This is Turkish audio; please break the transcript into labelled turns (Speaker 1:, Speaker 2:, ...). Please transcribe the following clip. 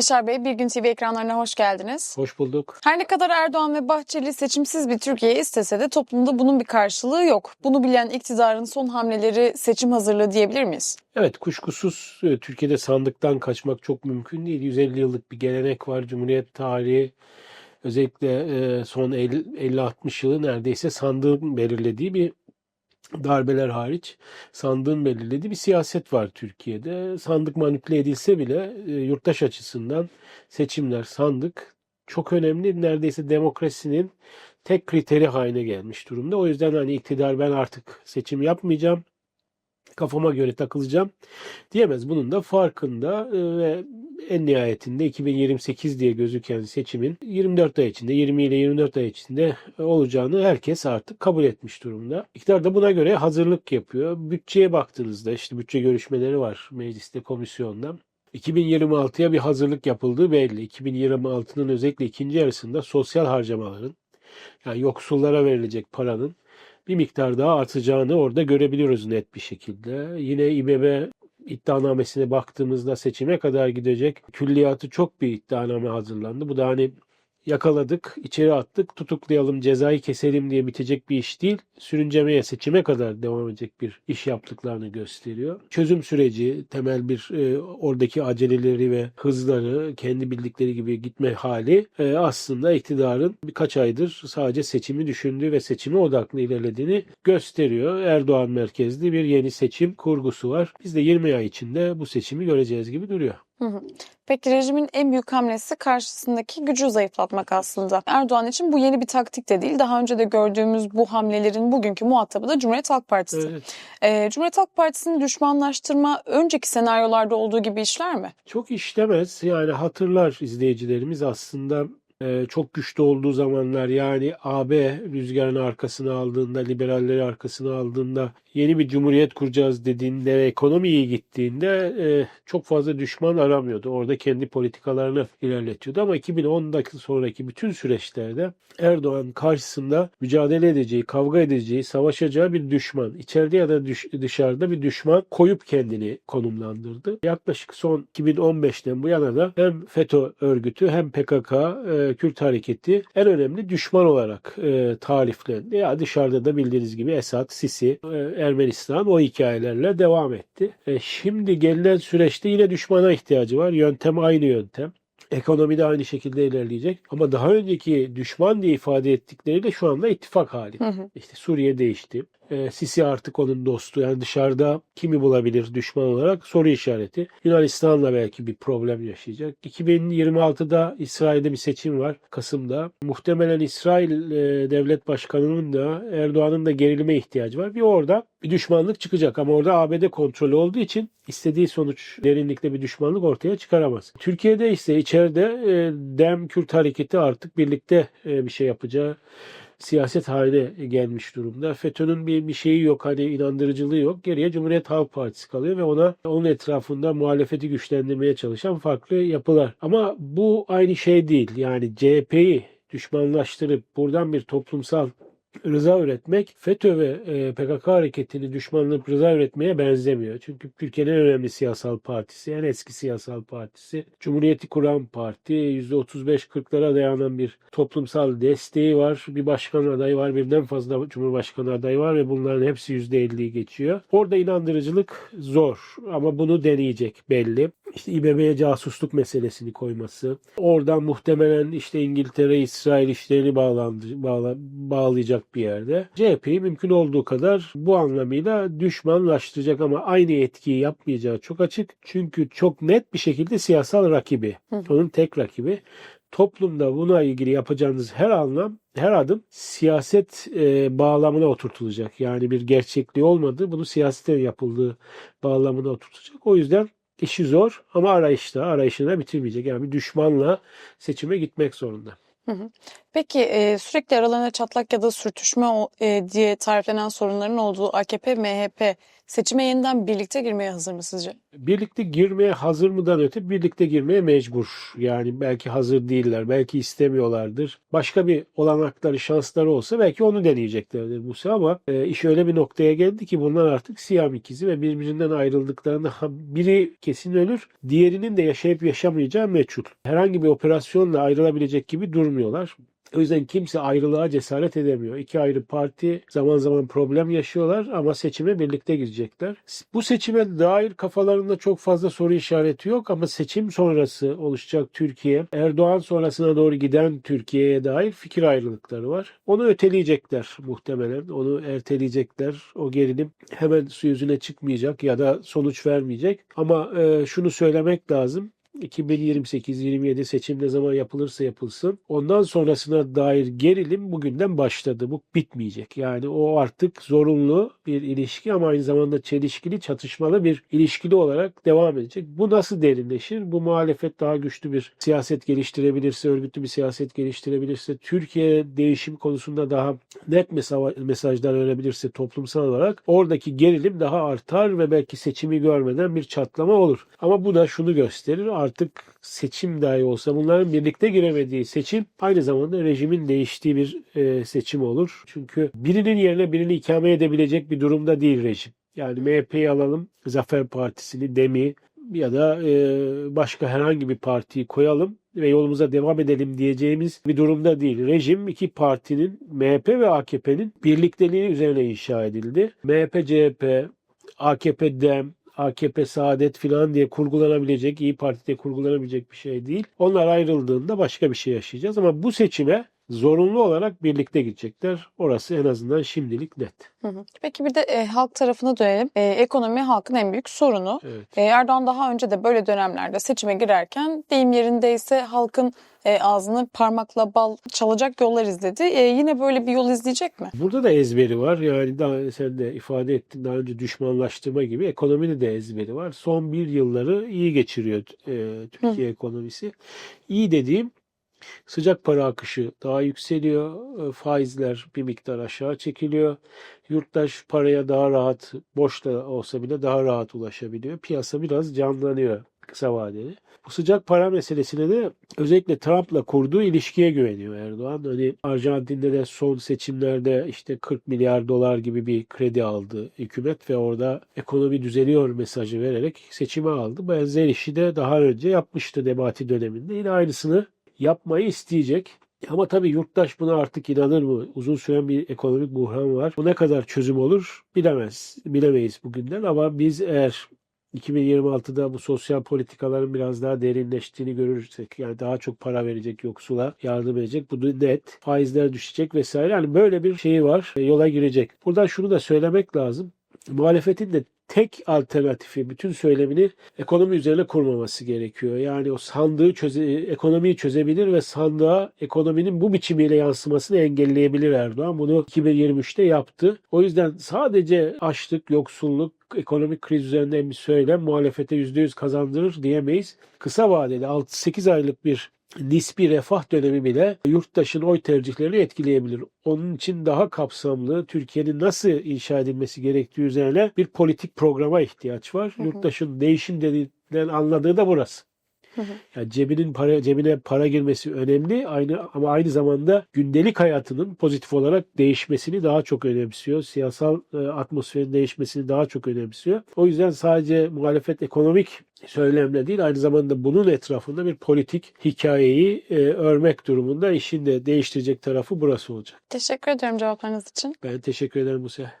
Speaker 1: Yaşar Bey, Bir Gün TV ekranlarına hoş geldiniz.
Speaker 2: Hoş bulduk.
Speaker 1: Her ne kadar Erdoğan ve Bahçeli seçimsiz bir Türkiye istese de toplumda bunun bir karşılığı yok. Bunu bilen iktidarın son hamleleri seçim hazırlığı diyebilir miyiz?
Speaker 2: Evet kuşkusuz e, Türkiye'de sandıktan kaçmak çok mümkün değil. 150 yıllık bir gelenek var. Cumhuriyet tarihi özellikle e, son 50-60 yılı neredeyse sandığın belirlediği bir darbeler hariç sandığın belirlediği bir siyaset var Türkiye'de. Sandık manipüle edilse bile e, yurttaş açısından seçimler, sandık çok önemli. Neredeyse demokrasinin tek kriteri haline gelmiş durumda. O yüzden hani iktidar ben artık seçim yapmayacağım kafama göre takılacağım diyemez. Bunun da farkında e, ve en nihayetinde 2028 diye gözüken seçimin 24 ay içinde 20 ile 24 ay içinde olacağını herkes artık kabul etmiş durumda. İktidar da buna göre hazırlık yapıyor. Bütçeye baktığınızda işte bütçe görüşmeleri var mecliste komisyonda. 2026'ya bir hazırlık yapıldığı belli. 2026'nın özellikle ikinci yarısında sosyal harcamaların yani yoksullara verilecek paranın bir miktar daha artacağını orada görebiliyoruz net bir şekilde. Yine İBB iddianamesine baktığımızda seçime kadar gidecek külliyatı çok bir iddianame hazırlandı. Bu da hani yakaladık, içeri attık, tutuklayalım, cezayı keselim diye bitecek bir iş değil. Sürüncemeye, seçime kadar devam edecek bir iş yaptıklarını gösteriyor. Çözüm süreci, temel bir e, oradaki aceleleri ve hızları kendi bildikleri gibi gitme hali e, aslında iktidarın birkaç aydır sadece seçimi düşündüğü ve seçime odaklı ilerlediğini gösteriyor. Erdoğan merkezli bir yeni seçim kurgusu var. Biz de 20 ay içinde bu seçimi göreceğiz gibi duruyor.
Speaker 1: Hı hı. Peki rejimin en büyük hamlesi karşısındaki gücü zayıflatmak aslında. Erdoğan için bu yeni bir taktik de değil. Daha önce de gördüğümüz bu hamlelerin bugünkü muhatabı da Cumhuriyet Halk Partisi.
Speaker 2: Evet.
Speaker 1: Ee, Cumhuriyet Halk Partisi'ni düşmanlaştırma önceki senaryolarda olduğu gibi işler mi?
Speaker 2: Çok işlemez. Yani hatırlar izleyicilerimiz aslında e, çok güçlü olduğu zamanlar yani AB rüzgarını arkasına aldığında, liberalleri arkasına aldığında, yeni bir cumhuriyet kuracağız dediğinde, ekonomi iyi gittiğinde e, çok fazla düşman aramıyordu. Orada kendi politikalarını ilerletiyordu ama 2010'daki sonraki bütün süreçlerde Erdoğan karşısında mücadele edeceği, kavga edeceği, savaşacağı bir düşman, içeride ya da dışarıda bir düşman koyup kendini konumlandırdı. Yaklaşık son 2015'ten bu yana da hem FETÖ örgütü hem PKK, Kürt hareketi en önemli düşman olarak e, tariflendi. Ya dışarıda da bildiğiniz gibi Esad, Sisi, e, Ermenistan o hikayelerle devam etti. E, şimdi gelinen süreçte yine düşmana ihtiyacı var. Yöntem aynı yöntem. Ekonomi de aynı şekilde ilerleyecek. Ama daha önceki düşman diye ifade ettikleriyle şu anda ittifak hali.
Speaker 1: Hı hı.
Speaker 2: İşte Suriye değişti. E, Sisi artık onun dostu. Yani dışarıda kimi bulabilir düşman olarak soru işareti. Yunanistan'la belki bir problem yaşayacak. 2026'da İsrail'de bir seçim var. Kasım'da. Muhtemelen İsrail e, devlet başkanının da Erdoğan'ın da gerilime ihtiyacı var. Bir orada bir düşmanlık çıkacak ama orada ABD kontrolü olduğu için istediği sonuç derinlikte bir düşmanlık ortaya çıkaramaz. Türkiye'de ise içeride e, Dem Kürt hareketi artık birlikte e, bir şey yapacağı siyaset haline gelmiş durumda. FETÖ'nün bir, bir şeyi yok hani inandırıcılığı yok. Geriye Cumhuriyet Halk Partisi kalıyor ve ona onun etrafında muhalefeti güçlendirmeye çalışan farklı yapılar. Ama bu aynı şey değil. Yani CHP'yi düşmanlaştırıp buradan bir toplumsal rıza üretmek FETÖ ve e, PKK hareketini düşmanlık rıza üretmeye benzemiyor. Çünkü Türkiye'nin en önemli siyasal partisi, en eski siyasal partisi. Cumhuriyeti kuran parti %35-40'lara dayanan bir toplumsal desteği var. Bir başkan adayı var, birden fazla cumhurbaşkanı adayı var ve bunların hepsi %50'yi geçiyor. Orada inandırıcılık zor ama bunu deneyecek belli. İşte İBB'ye casusluk meselesini koyması. Oradan muhtemelen işte İngiltere, İsrail işlerini bağlandı, bağla, bağlayacak bir yerde. CHP'yi mümkün olduğu kadar bu anlamıyla düşmanlaştıracak ama aynı etkiyi yapmayacağı çok açık. Çünkü çok net bir şekilde siyasal rakibi.
Speaker 1: Hı.
Speaker 2: Onun tek rakibi. Toplumda buna ilgili yapacağınız her anlam, her adım siyaset e, bağlamına oturtulacak. Yani bir gerçekliği olmadığı, bunu siyasete yapıldığı bağlamına oturtacak. O yüzden işi zor ama arayışta, arayışını da bitirmeyecek. Yani bir düşmanla seçime gitmek zorunda.
Speaker 1: Peki e, sürekli aralarında çatlak ya da sürtüşme e, diye tariflenen sorunların olduğu AKP, MHP seçime yeniden birlikte girmeye hazır mı sizce?
Speaker 2: birlikte girmeye hazır mıdan öte birlikte girmeye mecbur. Yani belki hazır değiller, belki istemiyorlardır. Başka bir olanakları, şansları olsa belki onu deneyeceklerdir bu sefer ama e, iş öyle bir noktaya geldi ki bunlar artık Siyam ikizi ve birbirinden ayrıldıklarında biri kesin ölür, diğerinin de yaşayıp yaşamayacağı meçhul. Herhangi bir operasyonla ayrılabilecek gibi durmuyorlar. O yüzden kimse ayrılığa cesaret edemiyor. İki ayrı parti zaman zaman problem yaşıyorlar ama seçime birlikte girecekler. Bu seçime dair kafalarında çok fazla soru işareti yok ama seçim sonrası oluşacak Türkiye, Erdoğan sonrasına doğru giden Türkiye'ye dair fikir ayrılıkları var. Onu öteleyecekler muhtemelen. Onu erteleyecekler. O gerilim hemen su yüzüne çıkmayacak ya da sonuç vermeyecek. Ama e, şunu söylemek lazım. 2028-27 seçim ne zaman yapılırsa yapılsın ondan sonrasına dair gerilim bugünden başladı. Bu bitmeyecek. Yani o artık zorunlu bir ilişki ama aynı zamanda çelişkili, çatışmalı bir ilişkili olarak devam edecek. Bu nasıl derinleşir? Bu muhalefet daha güçlü bir siyaset geliştirebilirse, örgütlü bir siyaset geliştirebilirse, Türkiye değişim konusunda daha net mesa- mesajlar verebilirse toplumsal olarak oradaki gerilim daha artar ve belki seçimi görmeden bir çatlama olur. Ama bu da şunu gösterir artık seçim dahi olsa bunların birlikte giremediği seçim aynı zamanda rejimin değiştiği bir e, seçim olur. Çünkü birinin yerine birini ikame edebilecek bir durumda değil rejim. Yani MHP'yi alalım, Zafer Partisi'ni, DEM'i ya da e, başka herhangi bir partiyi koyalım ve yolumuza devam edelim diyeceğimiz bir durumda değil. Rejim iki partinin MHP ve AKP'nin birlikteliği üzerine inşa edildi. MHP, CHP, AKP, DEM, AKP, Saadet filan diye kurgulanabilecek, İyi Parti diye kurgulanabilecek bir şey değil. Onlar ayrıldığında başka bir şey yaşayacağız ama bu seçime zorunlu olarak birlikte gidecekler. Orası en azından şimdilik net.
Speaker 1: Hı hı. Peki bir de e, halk tarafına dönelim. E, ekonomi halkın en büyük sorunu.
Speaker 2: Evet.
Speaker 1: E, Erdoğan daha önce de böyle dönemlerde seçime girerken deyim yerindeyse halkın e, ağzını parmakla bal çalacak yollar izledi. E, yine böyle bir yol izleyecek mi?
Speaker 2: Burada da ezberi var. Yani daha sen de ifade ettin daha önce düşmanlaştırma gibi ekonomide de ezberi var. Son bir yılları iyi geçiriyor e, Türkiye ekonomisi. İyi dediğim sıcak para akışı daha yükseliyor. E, Faizler bir miktar aşağı çekiliyor. Yurttaş paraya daha rahat, boş da olsa bile daha rahat ulaşabiliyor. Piyasa biraz canlanıyor kısa vadeli. Bu sıcak para meselesine de özellikle Trump'la kurduğu ilişkiye güveniyor Erdoğan. Hani Arjantin'de de son seçimlerde işte 40 milyar dolar gibi bir kredi aldı hükümet ve orada ekonomi düzeliyor mesajı vererek seçime aldı. Benzer işi de daha önce yapmıştı Nebati döneminde. Yine aynısını yapmayı isteyecek. Ama tabii yurttaş buna artık inanır mı? Uzun süren bir ekonomik buhran var. Bu ne kadar çözüm olur bilemez. Bilemeyiz bugünden ama biz eğer 2026'da bu sosyal politikaların biraz daha derinleştiğini görürsek yani daha çok para verecek yoksula yardım edecek. Bu net. Faizler düşecek vesaire. Yani böyle bir şey var. e, Yola girecek. Buradan şunu da söylemek lazım. Muhalefetin de tek alternatifi bütün söylemini ekonomi üzerine kurmaması gerekiyor. Yani o sandığı çöze, ekonomiyi çözebilir ve sandığa ekonominin bu biçimiyle yansımasını engelleyebilir Erdoğan. Bunu 2023'te yaptı. O yüzden sadece açlık, yoksulluk, ekonomik kriz üzerinden bir söylem muhalefete %100 kazandırır diyemeyiz. Kısa vadeli 6-8 aylık bir nispi refah dönemi bile yurttaşın oy tercihlerini etkileyebilir. Onun için daha kapsamlı Türkiye'nin nasıl inşa edilmesi gerektiği üzerine bir politik programa ihtiyaç var.
Speaker 1: Hı hı.
Speaker 2: Yurttaşın değişim dediğinden anladığı da burası.
Speaker 1: Hı hı.
Speaker 2: Yani cebinin para cebine para girmesi önemli aynı ama aynı zamanda gündelik hayatının pozitif olarak değişmesini daha çok önemsiyor. Siyasal e, atmosferin değişmesini daha çok önemsiyor. O yüzden sadece muhalefet ekonomik söylemle değil aynı zamanda bunun etrafında bir politik hikayeyi e, örmek durumunda işin de değiştirecek tarafı burası olacak.
Speaker 1: Teşekkür ediyorum cevaplarınız için.
Speaker 2: Ben teşekkür ederim Musa.